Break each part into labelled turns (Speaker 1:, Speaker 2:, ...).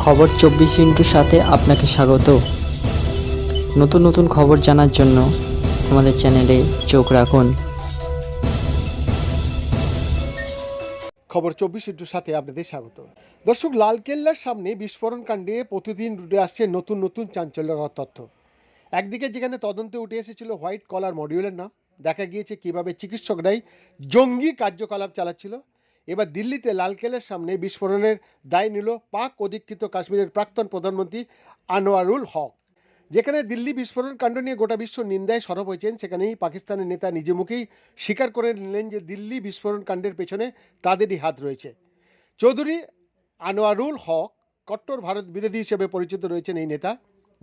Speaker 1: খবর চব্বিশ ইন্টুর সাথে আপনাকে স্বাগত। নতুন নতুন খবর জানার জন্য আমাদের চ্যানেলে চোখ রাখুন।
Speaker 2: খবর চব্বিশ ইন্টুর সাথে আপনাদের স্বাগত। দর্শক, লালকেল্লার সামনে বিস্ফোরণ কাণ্ডে প্রতিদিন উঠে আসছে নতুন নতুন চাঞ্চল্যকর তথ্য। একদিকে যেখানে তদন্তে উঠে এসেছিল হোয়াইট কলার মডিউলের নাম, দেখা গিয়েছে কীভাবে চিকিৎসকরাই জঙ্গি কার্যকলাপ চালাচ্ছিল এবার দিল্লিতে লালকেলের সামনে বিস্ফোরণের দায় নিল পাক অধিকৃত কাশ্মীরের প্রাক্তন প্রধানমন্ত্রী আনোয়ারুল হক। যেখানে দিল্লি বিস্ফোরণ কাণ্ড নিয়ে গোটা বিশ্ব নিন্দায় সরব হয়েছেন, সেখানেই পাকিস্তানের নেতা নিজ মুখেই স্বীকার করে নিলেন যে দিল্লি বিস্ফোরণ কাণ্ডের পেছনে তাদেরই হাত রয়েছে। চৌধুরী আনোয়ারুল হক কট্টর ভারত বিরোধী হিসেবে পরিচিত রয়েছেন এই নেতা।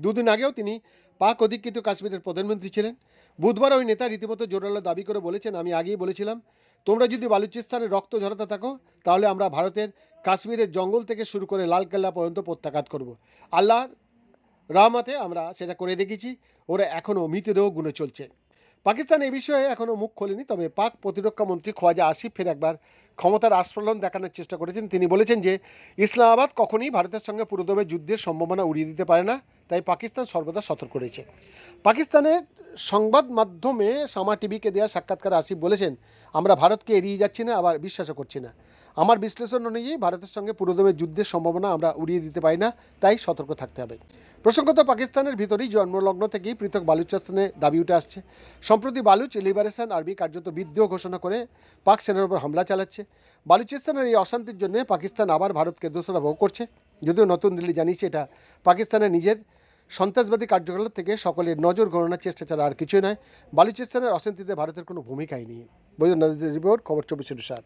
Speaker 2: দুদিন আগেও তিনি পাক অধিকৃত কাশ্মীরের প্রধানমন্ত্রী ছিলেন। বুধবার ওই নেতা রীতিমতো জোরালো দাবি করে বলেছেন, আমি আগেই বলেছিলাম, তোমরা যদি বালুচিস্তানে রক্ত ঝরাতে থাকো, তাহলে আমরা ভারতের কাশ্মীরের জঙ্গল থেকে শুরু করে লালকেল্লা পর্যন্ত প্রত্যাঘাত করব। আল্লাহর রহমতে আমরা সেটা করে দেখেছি, ওরা এখনও মৃতদেহ গুনে চলছে। পাকিস্তান এ বিষয়ে এখনও মুখ খোলেনি, তবে পাক প্রতিরক্ষা মন্ত্রী খোয়াজা আসিফ ফের একবার ক্ষমতার আস্ফলন দেখানোর চেষ্টা করেছেন। তিনি বলেছেন যে, ইসলামাবাদ কখনই ভারতের সঙ্গে পুরোদমে যুদ্ধের সম্ভাবনা উড়িয়ে দিতে পারে না। তাই পাকিস্তান সর্বদা সতর্ক রয়েছে। পাকিস্তানের সংবাদ মাধ্যমে সামা টিভিকে দেওয়া সাক্ষাৎকারে আসিফ বলেছেন, আমরা ভারতকে এড়িয়ে যাচ্ছি না, আবার বিশ্বাসও করছি না। আমার বিশ্লেষণ অনুযায়ী ভারতের সঙ্গে পুরোদমে যুদ্ধের সম্ভাবনা আমরা উড়িয়ে দিতে পারি না, তাই সতর্ক থাকতে হবে। প্রসঙ্গত, পাকিস্তানের ভিতরেই জন্মলগ্ন থেকেই পৃথক বালুচিস্তানে দাবি উঠে আসছে। সম্প্রতি বালুচ লিবারেশন আর্মি কার্যত বিদ্রোহ ঘোষণা করে পাক সেনার উপর হামলা চালাচ্ছে। বালুচিস্তানের এই অশান্তির জন্য পাকিস্তান আবার ভারতকে দোষরা ভোগ করছে। যদিও নতুন দিল্লি জানিয়েছে এটা, পাকিস্তানের নিজের সন্ত্রাসবাদী কার্যকলাপ থেকে সকলের নজর গণনার চেষ্টা ছাড়া আর কিছুই নয়। বালুচিস্তানের অশান্তিতে ভারতের কোনো ভূমিকাই নেই। বৈদ্যনাথ রিপোর্ট, খবর চব্বিশ সাত।